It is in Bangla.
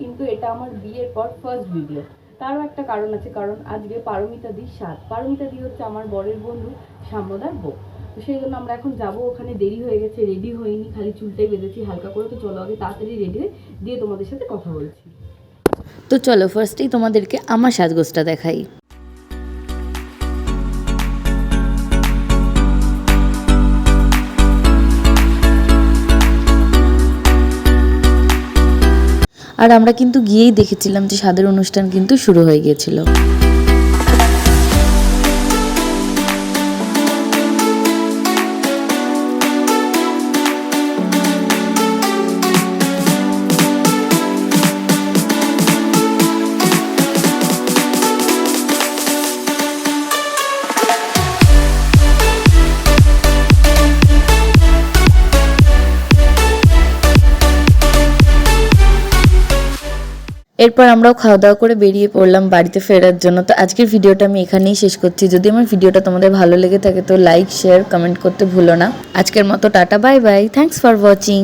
কিন্তু এটা আমার বিয়ের পর ফার্স্ট ভিডিও তারও একটা কারণ আছে, কারণ আজকে পারমিতা দির সাত পারমিতা দি হচ্ছে আমার বরের বন্ধু, সাম্যদার বউ। তো সেই জন্য আমরা এখন যাব, ওখানে দেরি হয়ে গেছে রেডি হইনি, খালি চুলটাই বেঁধেছি, হালকা করে। তো চলো আগে তাড়াতাড়ি রেডি হয়ে দিয়ে তোমাদের সাথে কথা বলছি। তো চলো ফার্স্টেই তোমাদেরকে আমার সাজগোজটা দেখাই। আর আমরা কিন্তু গিয়েই দেখেছিলাম যে স্বাদের অনুষ্ঠান কিন্তু শুরু হয়ে গিয়েছিল। এরপর আমরাও খাওয়া দাওয়া করে বেরিয়ে পড়লাম বাড়িতে ফেরার জন্য। তো আজকের ভিডিওটা আমি এখানেই শেষ করছি। যদি আমার ভিডিওটা তোমাদের ভালো লেগে থাকে তো লাইক শেয়ার কমেন্ট করতে ভুলো না। আজকের মতো tata bye bye thanks for watching